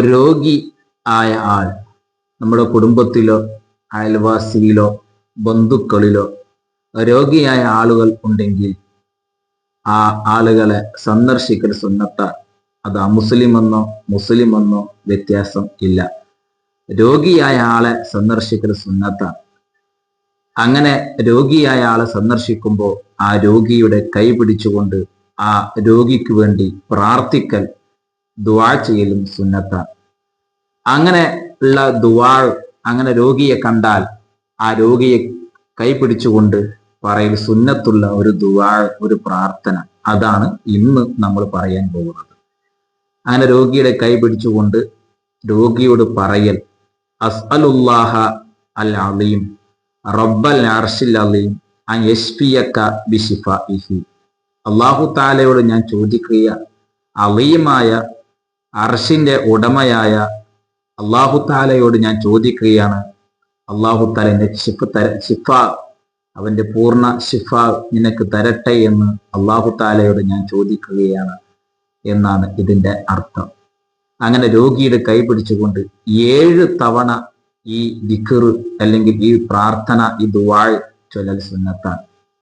രോഗി ആയ ആൾ നമ്മുടെ കുടുംബത്തിലോ അയൽവാസിയിലോ ബന്ധുക്കളിലോ രോഗിയായ ആളുകൾ ഉണ്ടെങ്കിൽ ആ ആളുകളെ സന്ദർശിക്കൽ സുന്നത്താണ് അത് അമുസ്ലിം എന്നോ മുസ്ലിം എന്നോ വ്യത്യാസം ഇല്ല. രോഗിയായ ആളെ സന്ദർശിക്കൽ സുന്നത്താണ് അങ്ങനെ രോഗിയായ ആളെ സന്ദർശിക്കുമ്പോൾ ആ രോഗിയുടെ കൈ പിടിച്ചുകൊണ്ട് ആ രോഗിക്ക് വേണ്ടി പ്രാർത്ഥിക്കൽ ദുവാ ചെയ്യലും സുന്നത്താണ് അങ്ങനെ ഉള്ള ദുവാ അങ്ങനെ രോഗിയെ കണ്ടാൽ ആ രോഗിയെ കൈ പിടിച്ചുകൊണ്ട് പറയൽ സുന്നത്തുള്ള ഒരു ദുവാ ഒരു പ്രാർത്ഥന. അതാണ് ഇന്ന് നമ്മൾ പറയാൻ പോകുന്നത്. അങ്ങനെ രോഗിയുടെ കൈ പിടിച്ചുകൊണ്ട് രോഗിയോട് പറയൽ അസ്അലുല്ലാഹ അൽ അലീം റബ്ബൽ അർഷിൽ അലീം യശ്ഫിയക ബിശിഫാഇഹി. അള്ളാഹു താലയോട് ഞാൻ ചോദിക്കുക അലീമായ അർഷിന്റെ ഉടമയായ അള്ളാഹു താലയോട് ഞാൻ ചോദിക്കുകയാണ്. അള്ളാഹു താല എന്റെ ശിഫ തര ശിഫ അവന്റെ പൂർണ ശിഫ നിനക്ക് തരട്ടെ എന്ന് അള്ളാഹു താലയോട് ഞാൻ ചോദിക്കുകയാണ് എന്നാണ് ഇതിന്റെ അർത്ഥം. അങ്ങനെ രോഗിയുടെ കൈ പിടിച്ചുകൊണ്ട് ഏഴ് തവണ ഈ ദിക്കറ് അല്ലെങ്കിൽ ഈ പ്രാർത്ഥന ഈ ദുവാൾ ചൊല്ലൽ സുന്നത്താണ്.